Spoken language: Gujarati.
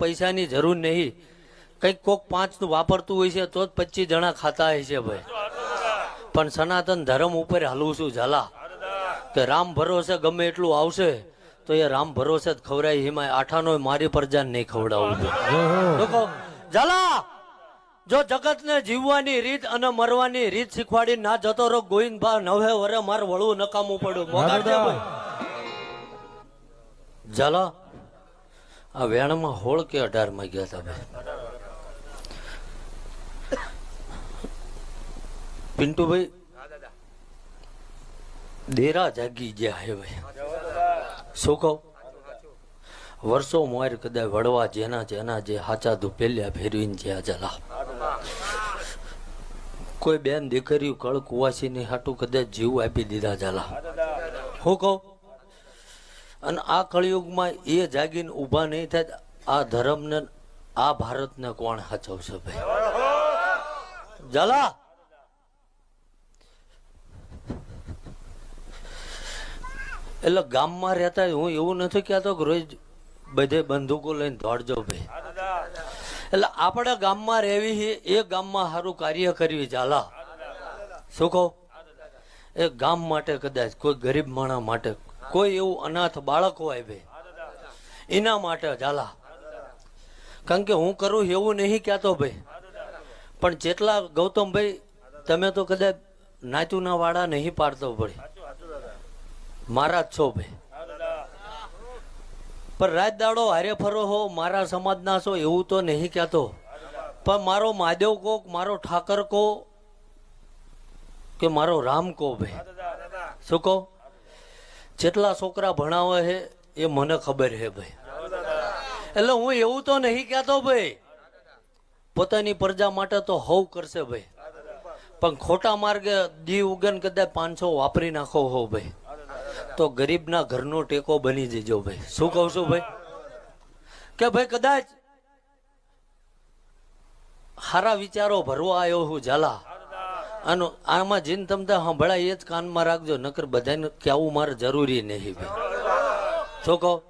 પૈસાની જરૂર નહીં. કંઈક કોક પાંચનું વાપરતું હોય છે તો જ પચીસ જણા ખાતા હોય છે ભાઈ. પણ સનાતન ધર્મ ઉપર હાલવું છું ઝાલા? કે રામ ભરોસે ગમે એટલું આવશે તો એ રામ ભરોસે જ ખવડાય એમાં આઠાનો મારી પરજાન નહીં ખવડાવું. ઝાલા! જો જગતને જીવવાની રીત અને મરવાની રીત શીખવાડી ના જતો રહો ગોવિંદભા નવે વરે માર વળવું નકામું પડ્યું. ઝાલા આ વેણમાં હોળ કે અઢારમાં ગયા હતા ભાઈ? પિન્ટુભાઈ, દેરા જાગી ગયા હે ભાઈ. શું કહું? વર્ષો મોર કદાચ વડવા જેના જેના જે હાચા ધુપેલ્યા ફેરવીને જ્યાં જલા. કોઈ બેન દીકરીઓ કળ કુવાસીની હાટું કદાચ જીવ આપી દીધા જલા. હું કહું? અને આ કળિયુગમાં એ જાગીને ઊભા નહીં થાય આ ધર્મને, આ ભારતને કોણ હાચવશે ભાઈ? જલા! એટલે ગામમાં રહેતા હું એવું નથી કહેતો કે રોજ બધે બંદૂકો લઈને દોડજો ભાઈ. એટલે આપણે ગામમાં રહેવી છે, એ ગામમાં સારું કાર્ય કરવી ચાલા શું કહો? એ ગામ માટે કદાચ કોઈ ગરીબ માણસ માટે કોઈ એવું અનાથ બાળક હોય બે એના માટે ઝાલા. કારણ કે હું કરું એવું નહીં કહેતો ભાઈ. પણ જેટલા ગૌતમભાઈ, તમે તો કદાચ નાચુના વાળા નહીં પાડતો ભાઈ. મારા જ છો ભાઈ. પણ રાત દાડો હારે ફરો હો, મારા સમાજના છો, એવું તો નહીં કહેતો. પણ મારો મહાદેવ કો મારો ઠાકર કો કે મારો રામ કો ભાઈ. શું કહો? જેટલા છોકરા ભણાવે છે, એ મને ખબર છે ભાઈ. એટલે હું એવું તો નહીં કહેતો ભાઈ. પોતાની પ્રજા માટે તો હવ કરશે ભાઈ. પણ ખોટા માર્ગે દી ઉગન કદાચ પાંચસો વાપરી નાખો હો ભાઈ. તો ગરીબના ઘરનો ટેકો બની જજો ભાઈ. શું કહું છું ભાઈ? કે ભાઈ કદાચ સારા વિચારો ભરવા આવ્યો હું ઝાલા. આનો આમાં જીન તમતા સંભળાય એ જ કાનમાં રાખજો નકર બધાને કહેવું મારે જરૂરી નહીં. ભાઈ શું કહો?